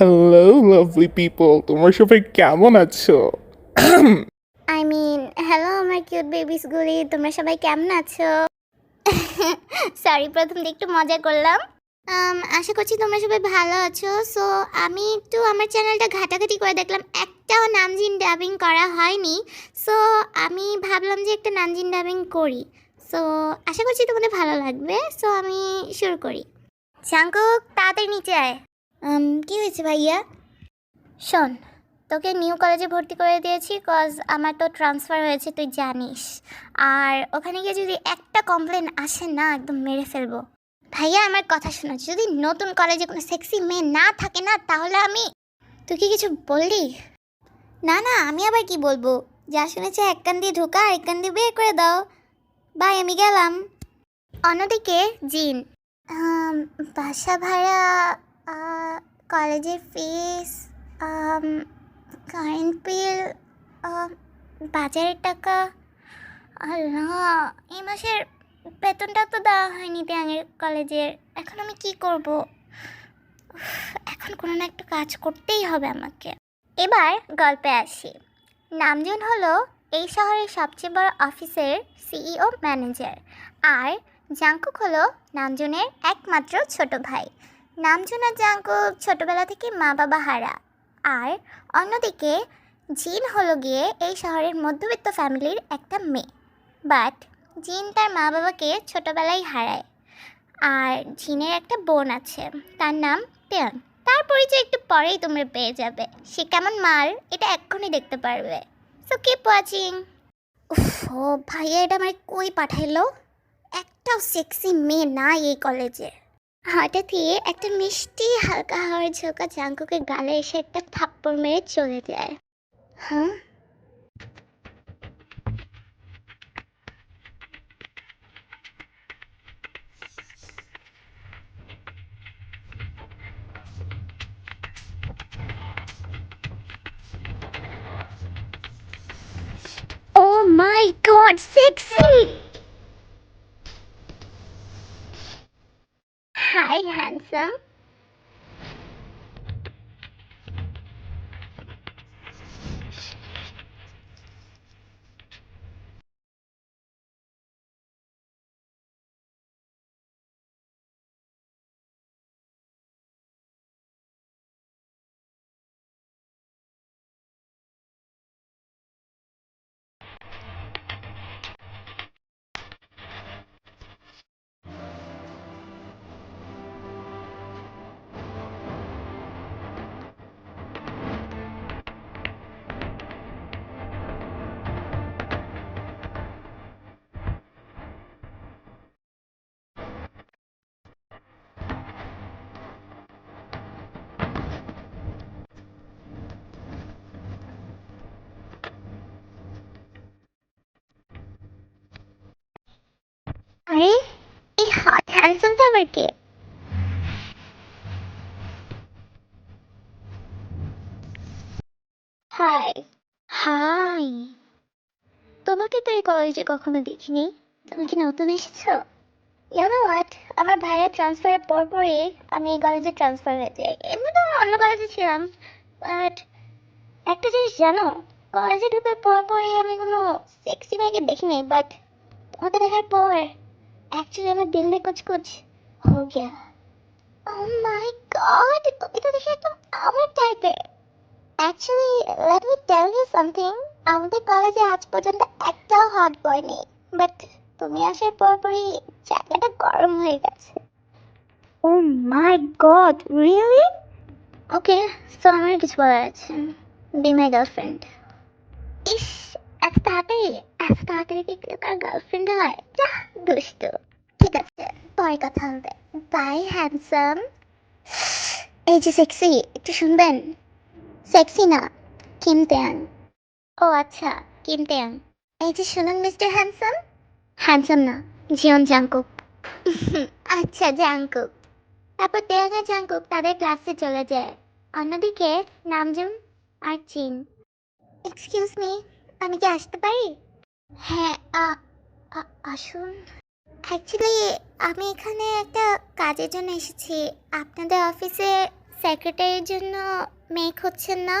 Hello lovely people তোমরা সবাই কেমন আছো? আই মিন হ্যালো আমার কিউট বেবিসগুলি তোমরা সবাই কেমন আছো? সরি প্রথম দিকে একটু মজা করলাম। Um, আশা করছি তোমরা সবাই ভালো আছো। সো আমি একটু আমার চ্যানেলটা ঘাটাঘাটি করে দেখলাম। একটাও নামজিন ডাবিং করা হয়নি। সো আমি ভাবলাম যে একটা নামজিন ডাবিং করি। সো আশা করছি তোমাদের ভালো লাগবে। সো আমি শুরু করি। জাঙ্কুক তাড়াতাড়ি নিচে আয়। কি হয়েছে ভাইয়া? শোন তোকে নিউ কলেজে ভর্তি করে দিয়েছি কজ আমার তো ট্রান্সফার হয়েছে তুই জানিস। আর ওখানে গিয়ে যদি একটা কমপ্লেন আসে না একদম মেরে ফেলব। ভাইয়া আমার কথা শোনো যদি নতুন কলেজে কোনো সেক্সি মেয়ে না থাকে না তাহলে আমি তুই কি কিছু বললি? না না আমি আবার কি বলব? যা শুনেছে এক কান দিয়ে ঢোকা আর এক কান দিয়ে বের করে দাও। বাই আমি গেলাম। অন্যদিকে জিন। বাসা ভাড়া কলেজের ফিস কারেন্ট বিল বাজারের টাকা, আল্লাহ, এই মাসের বেতনটা তো দেওয়া হয়নি ট্যাঙের কলেজের এখন আমি কি করব? এখন কোনো না একটা কাজ করতেই হবে আমাকে। এবার গল্পে আসি। নামজন হলো এই শহরের সবচেয়ে বড় অফিসের সিইও ম্যানেজার আর জাঙ্কুক হলো নামজনের একমাত্র ছোট ভাই। নামজুন জাঙ্কুক ছোটবেলা থেকে মা বাবা হারা। আর অন্যদিকে, জিন হলো গিয়ে এই শহরের মধ্যবিত্ত ফ্যামিলির একটা মেয়ে। বাট, জিন তার মা বাবাকে ছোটবেলায় হারায়। আর জিনের একটা বোন আছে, তার নাম টেয়ন। তার পরিচয় একটু পরেই তোমরা পেয়ে যাবে। সে কেমন মাল, এটা এক্ষুনি দেখতে পারবে। সো কিপ ওয়াচিং ও ভাইয়া, এটা আমার কই পাঠাইলো? একটাও সেক্সি মেয়ে নাই এই কলেজে হঠাৎই একটা মিষ্টি হালকা হাওয়ার ঝোঁকা জাঙ্কুকের গালে এসে একটা থাপ্পড় মেরে চলে যায় হ্যাঁ Oh my god, sexy! Hi, handsome. আরে এই হট হ্যান্ডসামটা আবার কে হাই হাই তোমাকে তো এই কলেজে কখনো দেখিনি। তুমি কি নতুন এসেছ? জানো হোয়াট আমার ভাইয়ের ট্রান্সফারের পর পরই আমি এই কলেজে ট্রান্সফার হয়ে যাই। এমনি তো অন্য কলেজে ছিলাম বাট একটা জিনিস জানো কলেজে ঢুকার পর পরই আমি কোনো সেক্সি মেয়েকে দেখিনি বাট তোমাকে দেখার পর एक्चुअली मैं दिल में कुछ कुछ हो गया ओह माय गॉड তুমি তো দেখে একদম আমার টাইপের actually let me tell you something আমাদের কলেজে আজ পর্যন্ত একটাও হট বয় নেই বাট তুমি আসার পর পরই জায়গাটা গরম হয়ে গেছে oh my God really okay so আমার কিছু বলার আছে বি মাই গার্লফ্রেন্ড ইস এত তাড়াতাড়ি এত তাড়াতাড়ি কি কেউ কার গার্লফ্রেন্ড হয় যা দুষ্ট ঠিক আছে, পরে কথা হবে। বাই হ্যান্ডসাম এই যে সেক্সি একটু শুনবেন? সেক্সি না কিমতেয়াং ও আচ্ছা কিমতেয়াং এই যে শুনুন মিস্টার হ্যান্ডসাম হ্যান্ডসাম না জিয়ন জাংকুক আচ্ছা জাংকুক তারপর তেয়াং আর জাংকুক তাদের ক্লাসে চলে যায়। অন্যদিকে নামজুন আর চিন এক্সকিউজ মি আমি কি আসতে পারি? হ্যাঁ আসুন। অ্যাকচুয়ালি আমি এখানে একটা কাজের জন্য এসেছি। আপনাদের অফিসে সেক্রেটারির জন্য মেয়ে খুঁজছেন না।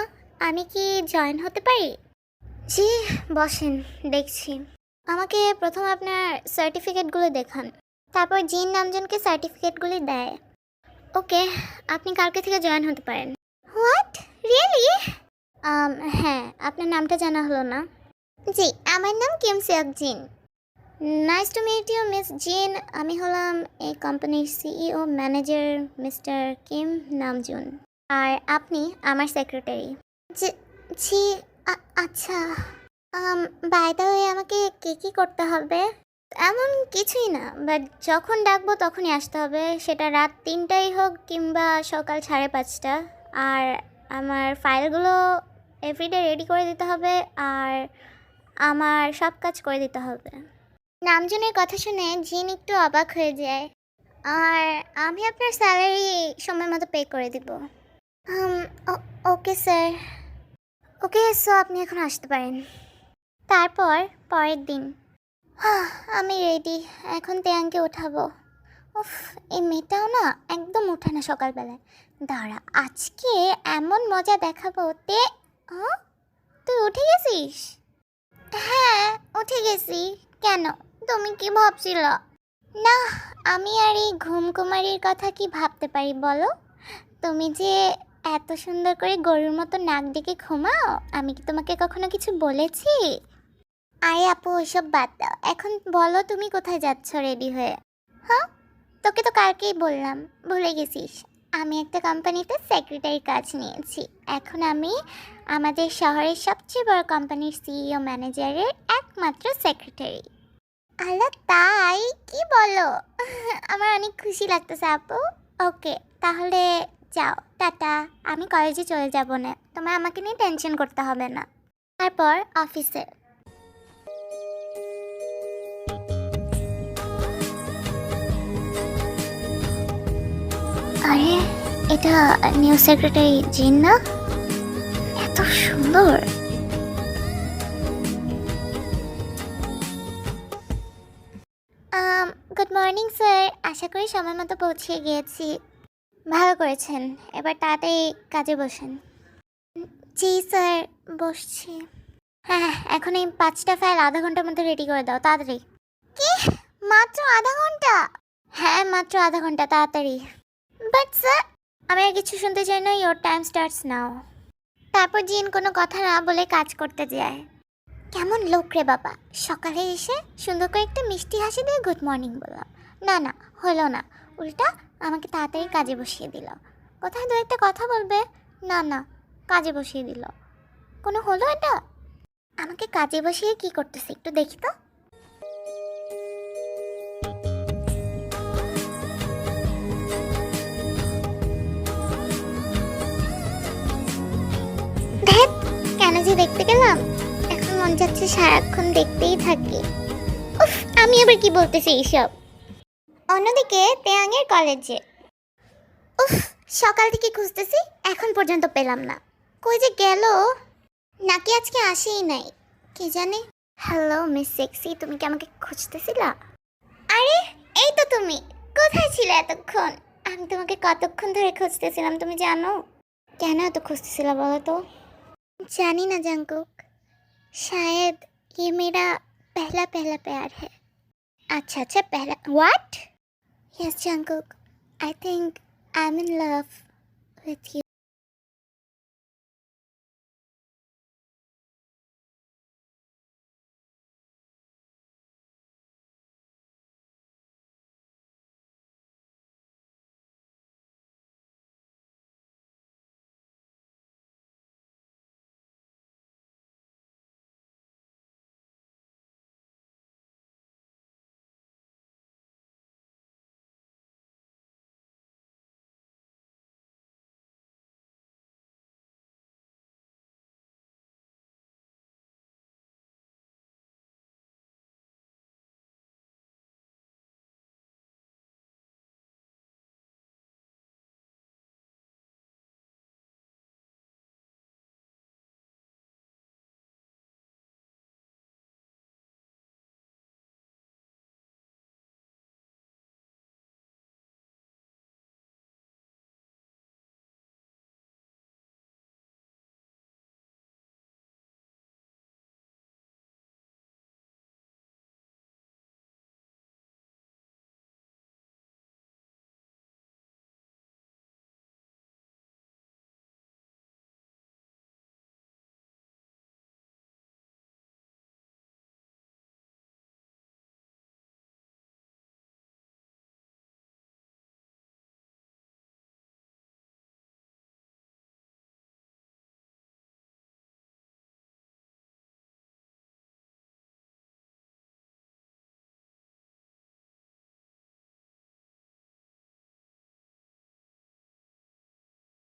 আমি কি জয়েন হতে পারি? জি, বসেন, দেখছি। আমাকে প্রথম আপনার সার্টিফিকেটগুলো দেখান। তারপর জিন নামজনকে সার্টিফিকেটগুলি দেয়। ওকে, আপনি কালকে থেকে জয়েন হতে পারেন। হোয়াট রিয়েলি হ্যাঁ আপনার নামটা জানা হলো না। জি, আমার নাম Kim Seok Jin nice to meet you miss Jin আমি হলাম এই কোম্পানির CEO manager mister Kim Namjoon আর আপনি আমার সেক্রেটারি জি আচ্ছা। বাই দ্য আমাকে কী কী করতে হবে? এমন কিছুই না বাট যখন ডাকবো তখনই আসতে হবে। সেটা রাত তিনটাই হোক কিংবা সকাল সাড়ে পাঁচটা। আর আমার ফাইলগুলো এভরিডে রেডি করে দিতে হবে। আর আমার সব কাজ করে দিতে হবে। নামজনের কথা শুনে জিন একটু অবাক হয়ে যায়। আর আমি আপনার স্যালারি সময় মতো পে করে দিব। Okay sir. ওকে, সো আপনি এখন আসতে পারেন। তারপর পরের দিন আমি রেডি, এখন তেয়াংকে উঠাবো। উফ, এই মেয়েটাও না একদম ওঠে না সকালবেলায়। দাঁড়া, আজকে এমন মজা দেখাবো, তে? তুই উঠে গেছিস? হ্যাঁ উঠে গেছি। কেন? তুমি কি ভাবছিল? না, আমি আর এই ঘুমকুমারির কথা কি ভাবতে পারি বলো? তুমি যে এত সুন্দর করে গরুর মতো নাক ডেকে ঘুমাও, আমি কি তোমাকে কখনো কিছু বলেছি? আরে আপু ওইসব বাদ দাও। এখন বলো তুমি কোথায় যাচ্ছ রেডি হয়ে। হ্যাঁ? তোকে তো কালকেই বললাম, ভুলে গেছিস। আমি একটা কোম্পানিতে সেক্রেটারি কাজ নিয়েছি। এখন আমি আমাদের শহরের সবচেয়ে বড় কোম্পানির সিইও ম্যানেজারের একমাত্র সেক্রেটারি আল্লাহ, তাই? কি বলো? আমার অনেক খুশি লাগতেছে আপু। ওকে, তাহলে যাও। টাটা। আমি কলেজে চলে যাব না। তোমার আমাকে নিয়ে টেনশন করতে হবে না। তারপর অফিসে আরে, এটা নিউ সেক্রেটারি জিন না? এত সুন্দর। গুড মর্নিং স্যার আশা করি সময় মতো পৌঁছে গিয়েছি। ভালো করেছেন। এবার তাড়াতাড়ি কাজে বসেন। জি স্যার বসছি। হ্যাঁ হ্যাঁ, এখন এই পাঁচটা ফাইল আধা ঘণ্টার মধ্যে রেডি করে দাও তাড়াতাড়ি। কি? মাত্র আধা ঘণ্টা? হ্যাঁ মাত্র আধা ঘণ্টা তাড়াতাড়ি। বাট স্যার আমি আর কিছু শুনতে চাই না ইয়োর টাইম স্টার্টস নাও তারপর জিন কোনো কথা না বলে কাজ করতে যায়। কেমন লোক রে বাবা? সকালে এসে সুন্দর করে একটা মিষ্টি হাসি দিয়ে গুড মর্নিং বললাম। না না, হলো না। উল্টা আমাকে তাড়াতাড়ি কাজে বসিয়ে দিল। কোথায় দু একটা কথা বলবে? না না, কাজে বসিয়ে দিল। কোনো হলো এটা? আমাকে কাজে বসিয়ে কি করতেছে একটু দেখি তো। কেন যে দেখতে গেলাম? মন যাচ্ছে সারাক্ষণ দেখতেই থাকি। উফ, আমি আবার কি বলতেছি এইসব? অন্যদিকে তেয়াঙের কলেজে। উফ, সকাল থেকে খুঁজতেছি, এখন পর্যন্ত পেলাম না। কই যে গেল? নাকি আজকে আসেই নাই? কে জানে? হ্যালো, মিস সেক্সি, তুমি কি আমাকে খুঁজতেছিলা? আরে, এই তো তুমি। কোথায় ছিলে এতক্ষণ? আমি তোমাকে কতক্ষণ ধরে খুঁজতেছিলাম, তুমি জানো? কেন এত খুঁজতেছিলা বলো তো? জানি না জাঙ্কুক शायद ये मेरा पहला पहला प्यार है। अच्छा अच्छा पहला। What yes Jungkook I think I am in love with you